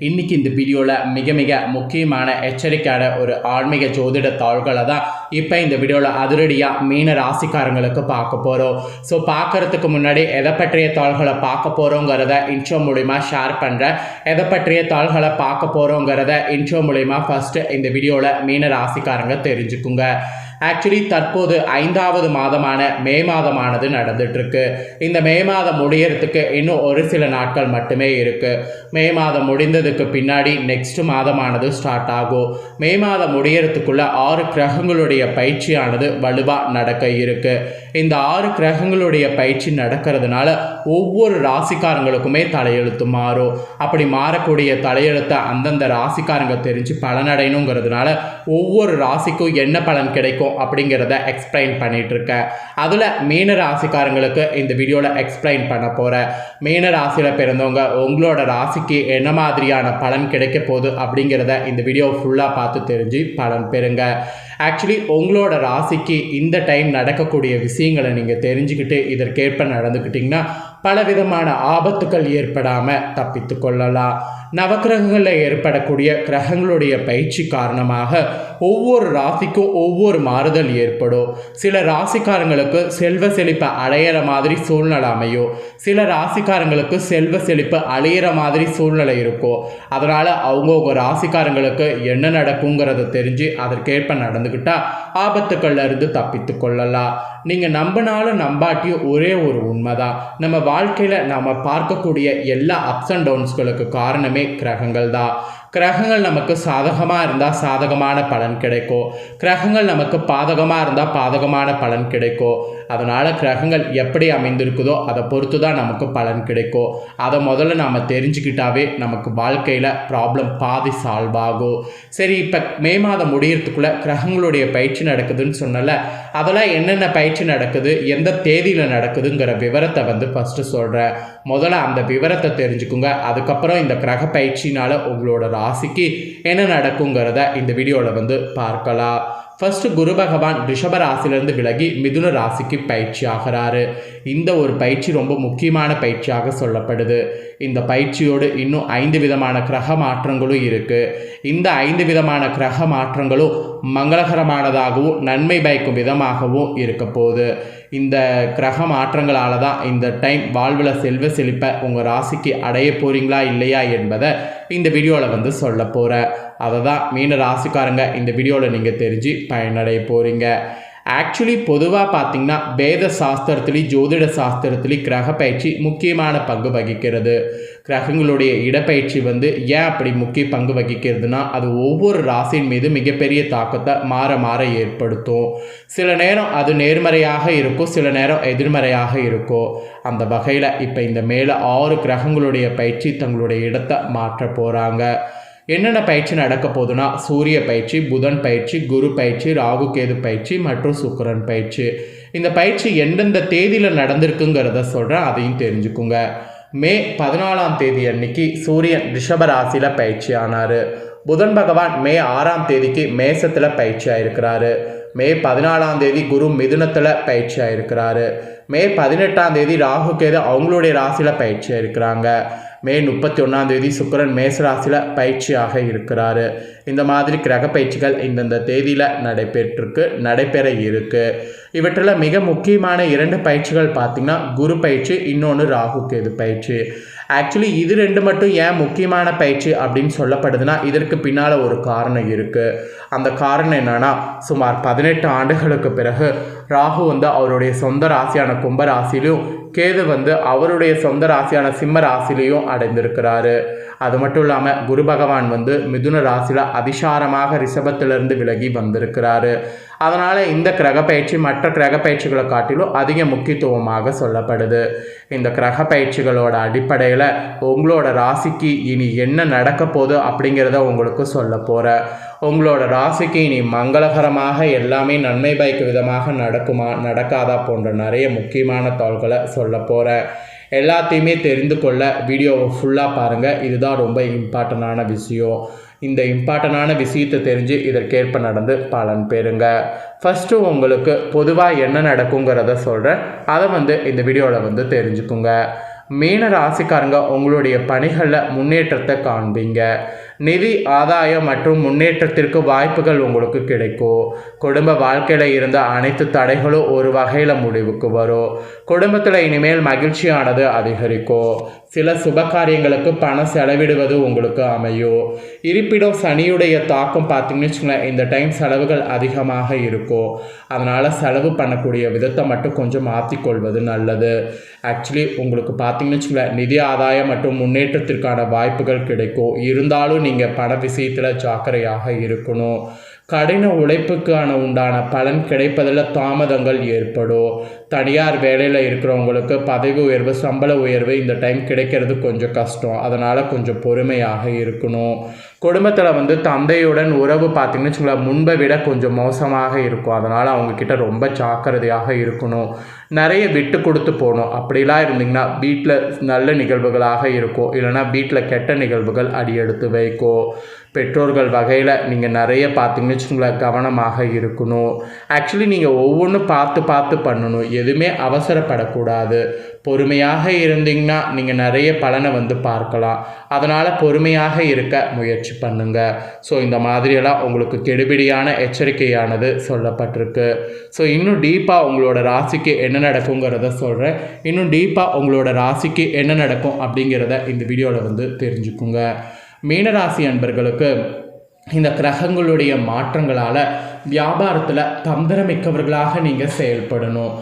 இன்னைக்கு இந்த வீடியோவில் மிக மிக முக்கியமான எச்சரிக்கையான ஒரு ஆன்மீக ஜோதிட தாள்களை தான் இப்போ இந்த வீடியோவில் அதிரடியாக மீன ராசிக்காரங்களுக்கு பார்க்க போகிறோம் ஸோ பார்க்கறதுக்கு முன்னாடி எதை பற்றிய தாள்களை பார்க்க போகிறோங்கிறத இன்ட்ரோ மூலிமா ஷேர் பண்ணுறேன் எதை பற்றிய தாள்களை பார்க்க போகிறோங்கிறத இன்ட்ரோ மூலிமா ஃபஸ்ட்டு இந்த வீடியோவில் மீன ராசிக்காரங்க தெரிஞ்சுக்குங்க. ஆக்சுவலி தற்போது ஐந்தாவது மாதமான மே மாதமானது நடந்துட்டுருக்கு. இந்த மே மாதம் முடியறதுக்கு இன்னும் ஒரு சில நாட்கள் மட்டுமே இருக்குது மே மாதம் முடிந்ததுக்கு பின்னாடி நெக்ஸ்ட் மாதமானது ஸ்டார்ட் ஆகும். மே மாதம் முடியறதுக்குள்ள ஆறு கிரகங்களுடைய பயிற்சியானது வலுவாக நடக்க இருக்கு. இந்த ஆறு கிரகங்களுடைய பயிற்சி நடக்கிறதுனால ஒவ்வொரு ராசிக்காரங்களுக்குமே தலையெழுத்து மாறும். அப்படி மாறக்கூடிய தலையெழுத்தை அந்தந்த ராசிக்காரங்க தெரிஞ்சு பலனடையணுங்கிறதுனால ஒவ்வொரு ராசிக்கும் என்ன பலன் கிடைக்கும்? அப்படிங்கிறத எக்ஸ்பிளைன் பண்ணிகிட்டு இருக்கேன் அதில் மீன ராசிக்காரங்களுக்கு இந்த வீடியோவில் எக்ஸ்பிளைன் பண்ண போகிறேன் மீன ராசியில் பிறந்தவங்க உங்களோட ராசிக்கு என்ன மாதிரியான பலன் கிடைக்க போகுது அப்படிங்கிறத இந்த வீடியோ ஃபுல்லாக பார்த்து தெரிஞ்சு பலன் பெறுங்க. ஆக்சுவலி உங்களோட ராசிக்கு இந்த டைம் நடக்கக்கூடிய விஷயங்களை நீங்கள் தெரிஞ்சுக்கிட்டு இதற்கேற்ப நடந்துக்கிட்டிங்கன்னா பலவிதமான ஆபத்துக்கள் ஏற்படாமல் தப்பித்து கொள்ளலாம். நவக்கிரகங்களில் ஏற்படக்கூடிய கிரகங்களுடைய பயிற்சி காரணமாக ஒவ்வொரு ராசிக்கும் ஒவ்வொரு மாறுதல் ஏற்படும். சில ராசிக்காரங்களுக்கு செல்வ செழிப்பை அடையிற மாதிரி சூழ்நிலை அமையும். சில ராசிக்காரங்களுக்கு செல்வ செழிப்பு அழியிற மாதிரி சூழ்நிலை இருக்கும். அதனால் அவங்கவுங்க ராசிக்காரங்களுக்கு என்ன நடக்குங்கிறத தெரிஞ்சு அதற்கேற்ப நடந்துக்கிட்டால் ஆபத்துக்கள்ல இருந்து தப்பித்து கொள்ளலாம். நீங்கள் நம்பினாலும் நம்பாட்டியும் ஒரே ஒரு உண்மை தான் நம்ம வாழ்க்கையில் நம்ம பார்க்கக்கூடிய எல்லா அப்ஸ் அண்ட் டவுன்ஸ்களுக்கு காரணமே கிரகங்கள் தான் கிரகங்கள் நமக்கு சாதகமாக இருந்தால் சாதகமான பலன் கிடைக்கும். கிரகங்கள் நமக்கு பாதகமாக இருந்தால் பாதகமான பலன் கிடைக்கும். அதனால் கிரகங்கள் எப்படி அமைந்திருக்குதோ அதை பொறுத்து தான் நமக்கு பலன் கிடைக்கும். அதை முதல்ல நாம் தெரிஞ்சுக்கிட்டாவே நமக்கு வாழ்க்கையில் ப்ராப்ளம் பாதி சால்வ் ஆகும். சரி இப்போ மே மாதம் முடியறதுக்குள்ளே கிரகங்களுடைய பயிற்சி நடக்குதுன்னு சொன்னல அதெல்லாம் என்னென்ன பயிற்சி நடக்குது எந்த தேதியில் நடக்குதுங்கிற விவரத்தை வந்து ஃபஸ்ட்டு சொல்கிறேன் முதல்ல அந்த விவரத்தை தெரிஞ்சுக்குங்க. அதுக்கப்புறம் இந்த கிரக பயிற்சினால் உங்களோட ராசிக்கு என்ன நடக்குங்கிறத இந்த வீடியோவில் வந்து பார்க்கலாம். ஃபர்ஸ்ட் குரு பகவான் ரிஷப ராசியிலிருந்து விலகி மிதுன ராசிக்கு பயிற்சி ஆகிறாரு. இந்த ஒரு பயிற்சி ரொம்ப முக்கியமான பயிற்சியாக சொல்லப்படுது. இந்த பயிற்சியோடு இன்னும் ஐந்து விதமான கிரக மாற்றங்களும் இருக்குது இந்த ஐந்து விதமான கிரக மாற்றங்களும் மங்களகரமானதாகவும் நன்மை பயக்கும் விதமாகவும் இருக்க போகுது. இந்த கிரக மாற்றங்களால் தான் இந்த டைம் வாழ்வில் செல்வ செழிப்பை உங்கள் ராசிக்கு அடைய போகிறீங்களா இல்லையா என்பதை இந்த வீடியோவில் வந்து சொல்ல போகிறேன் அதை தான் மீன ராசிக்காரங்க இந்த வீடியோவில் நீங்கள் தெரிஞ்சு பயனடைய போகிறீங்க ஆக்சுவலி பொதுவாக பார்த்தீங்கன்னா வேத சாஸ்திரத்துலேயும் ஜோதிட சாஸ்திரத்துலேயும் கிரக பயிற்சி முக்கியமான பங்கு வகிக்கிறது. கிரகங்களுடைய இடப்பயிற்சி வந்து ஏன் அப்படி முக்கிய பங்கு வகிக்கிறதுனா அது ஒவ்வொரு ராசியின் மீது மிகப்பெரிய தாக்கத்தை மாற மாற ஏற்படுத்தும். சில நேரம் அது நேர்மறையாக இருக்கும் சில நேரம் எதிர்மறையாக இருக்கும். அந்த வகையில் இப்போ இந்த மேலே ஆறு கிரகங்களுடைய பயிற்சி தங்களுடைய இடத்தை மாற்ற போகிறாங்க என்னென்ன பயிற்சி நடக்க போகுதுன்னா சூரிய பயிற்சி புதன் பயிற்சி குரு பயிற்சி ராகு கேது பயிற்சி மற்றும் சுக்கிரன் பயிற்சி. இந்த பயிற்சி எந்தெந்த தேதியில் நடந்திருக்குங்கிறத சொல்கிறேன் அதையும் தெரிஞ்சுக்குங்க. மே பதினாலாம் தேதி அன்னைக்கு சூரியன் ரிஷப ராசியில் பயிற்சி ஆனார். புதன் பகவான் மே ஆறாம் தேதிக்கு மேசத்தில் பயிற்சி ஆயிருக்கிறாரு. மே பதினாலாம் தேதி குரு மிதுனத்தில் பயிற்சி ஆயிருக்கிறாரு. மே பதினெட்டாம் தேதி ராகு கேது அவங்களுடைய ராசியில் பயிற்சி இருக்கிறாங்க மே முப்பத்தி ஒன்றாம் தேதி சுக்கரன் மேசராசியில் பயிற்சியாக இருக்கிறாரு. இந்த மாதிரி கிரக பயிற்சிகள் இந்தந்த தேதியில் நடைபெற்றிருக்கு நடைபெற இருக்கு. இவற்றில் மிக முக்கியமான இரண்டு பயிற்சிகள் பார்த்திங்கன்னா குரு பயிற்சி இன்னொன்று ராகு கேது பயிற்சி. ஆக்சுவலி இது ரெண்டு மட்டும் ஏன் முக்கியமான பயிற்சி அப்படின்னு சொல்லப்படுதுன்னா இதற்கு பின்னால் ஒரு காரணம் இருக்குது அந்த காரணம் என்னென்னா சுமார் பதினெட்டு ஆண்டுகளுக்கு பிறகு ராகு வந்து அவருடைய சொந்த ராசியான கும்ப ராசியிலும் கேது வந்து அவருடைய சொந்த ராசியான சிம்ம ராசிலையும் அடைந்திருக்கிறாரு. அது மட்டும் இல்லாமல் குரு பகவான் வந்து மிதுன ராசியில் அதிசாரமாக ரிஷபத்திலிருந்து விலகி வந்திருக்கிறாரு. அதனால் இந்த கிரக பயிற்சி மற்ற கிரக பயிற்சிகளை காட்டிலும் அதிக முக்கியத்துவமாக சொல்லப்படுது. இந்த கிரக பயிற்சிகளோட அடிப்படையில் உங்களோட ராசிக்கு இனி என்ன நடக்க போகுது அப்படிங்கிறத உங்களுக்கு சொல்ல போகிறேன் உங்களோட ராசிக்கு இனி மங்களகரமாக எல்லாமே நன்மை பயக்கு விதமாக நடக்குமா நடக்காதா போன்ற நிறைய முக்கியமான தாள்களை சொல்ல போகிறேன் எல்லாத்தையுமே தெரிந்து கொள்ள வீடியோவை ஃபுல்லாக பாருங்கள் இதுதான் ரொம்ப இம்பார்ட்டண்டான விஷயம். இந்த இம்பார்ட்டண்டான விஷயத்தை தெரிஞ்சு இதற்கேற்ப நடந்து பலன் பெறுங்க. ஃபஸ்ட்டு உங்களுக்கு பொதுவாக என்ன நடக்குங்கிறத சொல்கிறேன் அதை வந்து இந்த வீடியோவில் வந்து தெரிஞ்சுக்குங்க. மீன ராசிக்காரங்க உங்களுடைய பணிகளில் முன்னேற்றத்தை காண்பீங்க. நிதி ஆதாயம் மற்றும் முன்னேற்றத்திற்கு வாய்ப்புகள் உங்களுக்கு கிடைக்கும் குடும்ப வாழ்க்கையில் இருந்த அனைத்து தடைகளும் ஒரு வகையில் முடிவுக்கு வரும் குடும்பத்தில் இனிமேல் மகிழ்ச்சியானது அதிகரிக்கும் சில சுப காரியங்களுக்கு பணம் செலவிடுவது உங்களுக்கு அமையும் இருப்பிடம் சனியுடைய தாக்கம் பார்த்தீங்கன்னு வச்சுங்களேன் இந்த டைம் செலவுகள் அதிகமாக இருக்கும் அதனால் செலவு பண்ணக்கூடிய விதத்தை மட்டும் கொஞ்சம் மாற்றிக்கொள்வது நல்லது. ஆக்சுவலி உங்களுக்கு பார்த்தீங்கன்னு வச்சுங்களேன் நிதி ஆதாயம் மற்றும் முன்னேற்றத்திற்கான வாய்ப்புகள் கிடைக்கும் இருந்தாலும் நீங்கள் பண விஷயத்தில் ஜாக்கிரையாக இருக்கணும். கடின உழைப்புக்கான உண்டான பலன் கிடைப்பதில் தாமதங்கள் ஏற்படும். தனியார் வேலையில் இருக்கிறவங்களுக்கு பதவி உயர்வு சம்பள உயர்வு இந்த டைம் கிடைக்கிறது கொஞ்சம் கஷ்டம். அதனால் கொஞ்சம் பொறுமையாக இருக்கணும். குடும்பத்தில் வந்து தந்தையுடன் உறவு பார்த்திங்கன்னு வச்சுக்கோங்களேன் முன்பை விட கொஞ்சம் மோசமாக இருக்கும். அதனால் அவங்கக்கிட்ட ரொம்ப ஜாக்கிரதையாக இருக்கணும். நிறைய விட்டு கொடுத்து போகணும். அப்படிலாம் இருந்தீங்கன்னா வீட்டில் நல்ல நிகழ்வுகளாக இருக்கும் இல்லைனா வீட்டில் கெட்ட நிகழ்வுகள் அடியெடுத்து வைக்கும் பெற்றோர்கள் வகையில் நீங்கள் நிறைய பார்த்தீங்கன்னு வச்சுக்கோங்களேன் கவனமாக இருக்கணும். ஆக்சுவலி நீங்கள் ஒவ்வொன்றும் பார்த்து பார்த்து பண்ணணும். எதுவுமே அவசரப்படக்கூடாது. பொறுமையாக இருந்தீங்கன்னா நீங்கள் நிறைய பலனை வந்து பார்க்கலாம். அதனால் பொறுமையாக இருக்க முயற்சி பண்ணுங்கள் ஸோ இந்த மாதிரியெல்லாம் உங்களுக்கு கெடுபிடியான எச்சரிக்கையானது சொல்லப்பட்டிருக்கு. ஸோ இன்னும் டீப்பாக உங்களோட ராசிக்கு என்ன என்ன நடக்குங்கிறத சொல்கிறேன் இன்னும் டீப்பாக உங்களோட ராசிக்கு என்ன நடக்கும் அப்படிங்கிறத இந்த வீடியோவில் வந்து தெரிஞ்சுக்குங்க. மீனராசி அன்பர்களுக்கு இந்த கிரகங்களுடைய மாற்றங்களால் வியாபாரத்தில் தந்திரமிக்கவர்களாக நீங்கள் செயல்படணும்.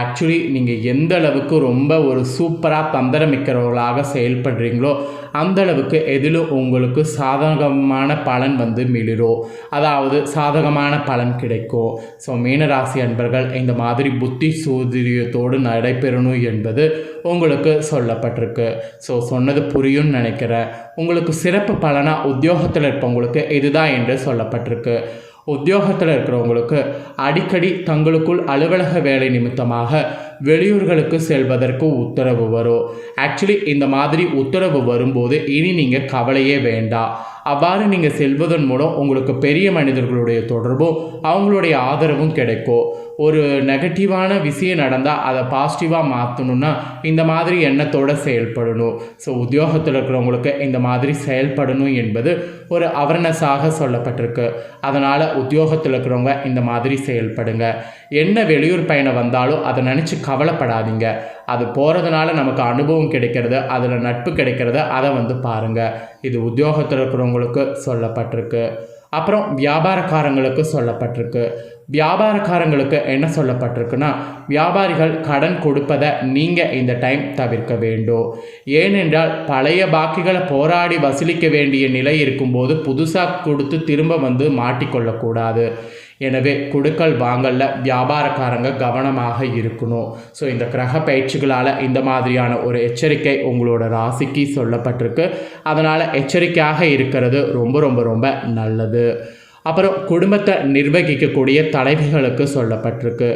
ஆக்சுவலி நீங்கள் எந்த அளவுக்கு ரொம்ப ஒரு சூப்பராக தந்திரமிக்கிறவர்களாக செயல்படுறீங்களோ அந்த அளவுக்கு எதிலும் உங்களுக்கு சாதகமான பலன் வந்து மிளிரும் அதாவது சாதகமான பலன் கிடைக்கும் ஸோ மீனராசி அன்பர்கள் இந்த மாதிரி புத்தி சூதிரியத்தோடு நடைபெறணும் என்பது உங்களுக்கு சொல்லப்பட்டிருக்கு. ஸோ சொன்னது புரியும்னு நினைக்கிறேன். உங்களுக்கு சிறப்பு பலனாக உத்தியோகத்தில் இருப்பவங்களுக்கு இதுதான் என்று சொல்லப்பட்டிருக்கு. உத்தியோகத்தில் இருக்கிறவங்களுக்கு அடிக்கடி தங்களுக்குள் அலுவலக வேலை நிமித்தமாக வெளியூர்களுக்கு செல்வதற்கு உத்தரவு வரும். ஆக்சுவலி இந்த மாதிரி உத்தரவு வரும்போது இனி நீங்கள் கவலையே வேண்டாம். அவ்வாறு நீங்கள் செல்வதன் மூலம் உங்களுக்கு பெரிய மனிதர்களுடைய தொடர்பும் அவங்களுடைய ஆதரவும் கிடைக்கும். ஒரு நெகட்டிவான விஷயம் நடந்தால் அதை பாசிட்டிவாக மாற்றணுன்னா இந்த மாதிரி எண்ணத்தோடு செயல்படணும். ஸோ உத்தியோகத்தில் இருக்கிறவங்களுக்கு இந்த மாதிரி செயல்படணும் என்பது ஒரு அவர்னஸாக சொல்லப்பட்டிருக்கு. அதனால் உத்தியோகத்தில் இருக்கிறவங்க இந்த மாதிரி செயல்படுங்க. என்ன வெளியூர் பயணம் வந்தாலும் அதை நினச்சி கவலைப்படாதீங்க. அது போகிறதுனால நமக்கு அனுபவம் கிடைக்கிறது அதில் நட்பு கிடைக்கிறது அதை வந்து பாருங்கள் இது உத்தியோகத்தில் இருக்கிறவங்களுக்கு சொல்லப்பட்டிருக்கு. அப்புறம் வியாபாரக்காரங்களுக்கு சொல்லப்பட்டிருக்கு. வியாபாரக்காரங்களுக்கு என்ன சொல்லப்பட்டிருக்குன்னா வியாபாரிகள் கடன் கொடுப்பதை நீங்கள் இந்த டைம் தவிர்க்க வேண்டும். ஏனென்றால் பழைய பாக்கிகளை போராடி வசூலிக்க வேண்டிய நிலை இருக்கும்போது புதுசாக கொடுத்து திரும்ப வந்து மாட்டிக்கொள்ளக்கூடாது. எனவே குடுக்கல் வாங்கல்ல வியாபாரக்காரங்க கவனமாக இருக்கணும். ஸோ இந்த கிரக பயிற்சிகளால் இந்த மாதிரியான ஒரு எச்சரிக்கை உங்களோட ராசிக்கு சொல்லப்பட்டிருக்கு. அதனால் எச்சரிக்கையாக இருக்கிறது ரொம்ப ரொம்ப ரொம்ப நல்லது. அப்புறம் குடும்பத்தை நிர்வகிக்கக்கூடிய தலைவிகளுக்கு சொல்லப்பட்டிருக்கு.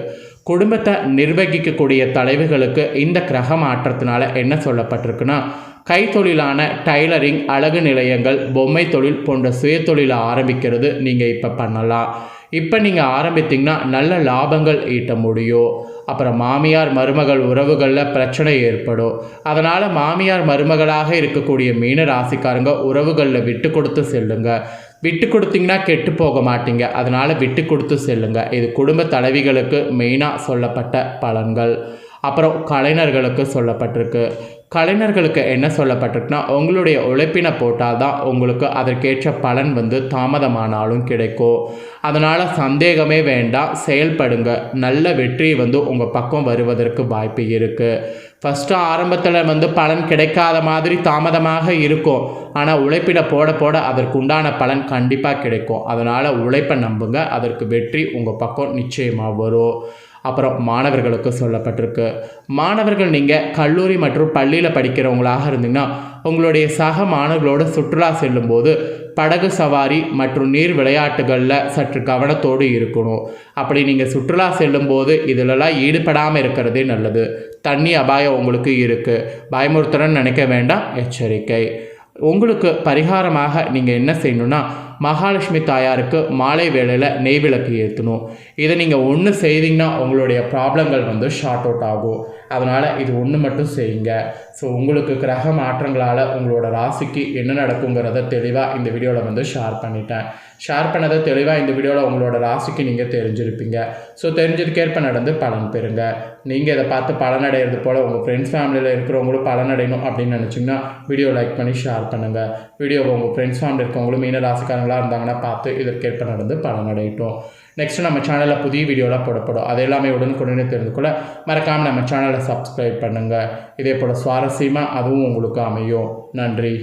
குடும்பத்தை நிர்வகிக்கக்கூடிய தலைவிகளுக்கு இந்த கிரக மாற்றத்தினால என்ன சொல்லப்பட்டிருக்குன்னா கைத்தொழிலான டைலரிங் அழகு நிலையங்கள் பொம்மை தொழில் போன்ற சுயத்தொழிலை ஆரம்பிக்கிறது நீங்கள் இப்போ பண்ணலாம். இப்போ நீங்கள் ஆரம்பித்தீங்கன்னா நல்ல லாபங்கள் ஈட்ட முடியும். அப்புறம் மாமியார் மருமகள் உறவுகளில் பிரச்சனை ஏற்படும். அதனால் மாமியார் மருமகளாக இருக்கக்கூடிய மீன ராசிக்காரங்க உறவுகளில் விட்டு கொடுத்து செல்லுங்க. விட்டு கொடுத்தீங்கன்னா கெட்டு போக மாட்டீங்க. அதனால் விட்டு கொடுத்து செல்லுங்க. இது குடும்ப தலைவிகளுக்கு மெயினாக சொல்லப்பட்ட பலன்கள். அப்புறம் கலைஞர்களுக்கு சொல்லப்பட்டிருக்கு. கலைஞர்களுக்கு என்ன சொல்லப்பட்டிருக்குன்னா உங்களுடைய உழைப்பினை போட்டால் தான் உங்களுக்கு அதற்கேற்ற பலன் வந்து தாமதமானாலும் கிடைக்கும். அதனால் சந்தேகமே வேண்டாம் செயல்படுங்க. நல்ல வெற்றி வந்து உங்கள் பக்கம் வருவதற்கு வாய்ப்பு இருக்குது ஃபஸ்ட்டு ஆரம்பத்தில் வந்து பலன் கிடைக்காத மாதிரி தாமதமாக இருக்கும். ஆனால் உழைப்பிட போட போட அதற்கு உண்டான பலன் கண்டிப்பாக கிடைக்கும். அதனால் உழைப்பை நம்புங்க. அதற்கு வெற்றி உங்கள் பக்கம் நிச்சயமாக வரும். அப்புறம் மாணவர்களுக்கு சொல்லப்பட்டிருக்கு. மாணவர்கள் நீங்கள் கல்லூரி மற்றும் பள்ளியில் படிக்கிறவங்களாக இருந்தீங்கன்னா உங்களுடைய சக மாணவர்களோடு சுற்றுலா செல்லும்போது படகு சவாரி மற்றும் நீர் விளையாட்டுகளில் சற்று கவனத்தோடு இருக்கணும். அப்படி நீங்கள் சுற்றுலா செல்லும்போது இதிலெல்லாம் ஈடுபடாமல் இருக்கிறதே நல்லது. தண்ணி அபாயம் உங்களுக்கு இருக்குது பயமுறுத்துறன்னு நினைக்க வேண்டாம். எச்சரிக்கை. உங்களுக்கு பரிகாரமாக நீங்கள் என்ன செய்யணுன்னா மகாலட்சுமி தாயாருக்கு மாலை வேளையில் நெய் விளக்கு ஏற்றணும் இதை நீங்கள் ஒன்று செய்தீங்கன்னா உங்களுடைய ப்ராப்ளங்கள் வந்து ஷார்ட் அவுட் ஆகும். அதனால் இது ஒன்று மட்டும் செய்யுங்க. ஸோ உங்களுக்கு கிரக மாற்றங்களால் உங்களோட ராசிக்கு என்ன நடக்குங்கிறத தெளிவாக இந்த வீடியோவில் வந்து ஷேர் பண்ணிட்டேன். ஷேர் பண்ணதை தெளிவாக இந்த வீடியோவில் உங்களோட ராசிக்கு நீங்கள் தெரிஞ்சிருப்பீங்க. ஸோ தெரிஞ்சதுக்கேற்ப நடந்து பலன் பெறுங்க. நீங்கள் இதை பார்த்து பலனடைகிறது போல் உங்கள் ஃப்ரெண்ட்ஸ் ஃபேமிலியில் இருக்கிறவங்களும் பலனடையணும் அப்படின்னு நினச்சிங்கன்னா வீடியோ லைக் பண்ணி ஷேர் பண்ணுங்கள் வீடியோவை உங்கள் ஃப்ரெண்ட்ஸ் ஃபேமிலி இருக்கவங்களும் மீன ராசிக்காரங்களாக இருந்தாங்கன்னா பார்த்து இதற்கேற்ப நடந்து பலனடையட்டும். நெக்ஸ்ட் நம்ம சேனலில் புதிய வீடியோலாம் போடப்படும். அது எல்லாமே உடனுக்குடனே தெரிந்து கொள்ள மறக்காமல் நம்ம சேனலை சப்ஸ்கிரைப் பண்ணுங்கள் இதே போல் சுவாரஸ்யமாக அதுவும் உங்களுக்கு அமையும். நன்றி.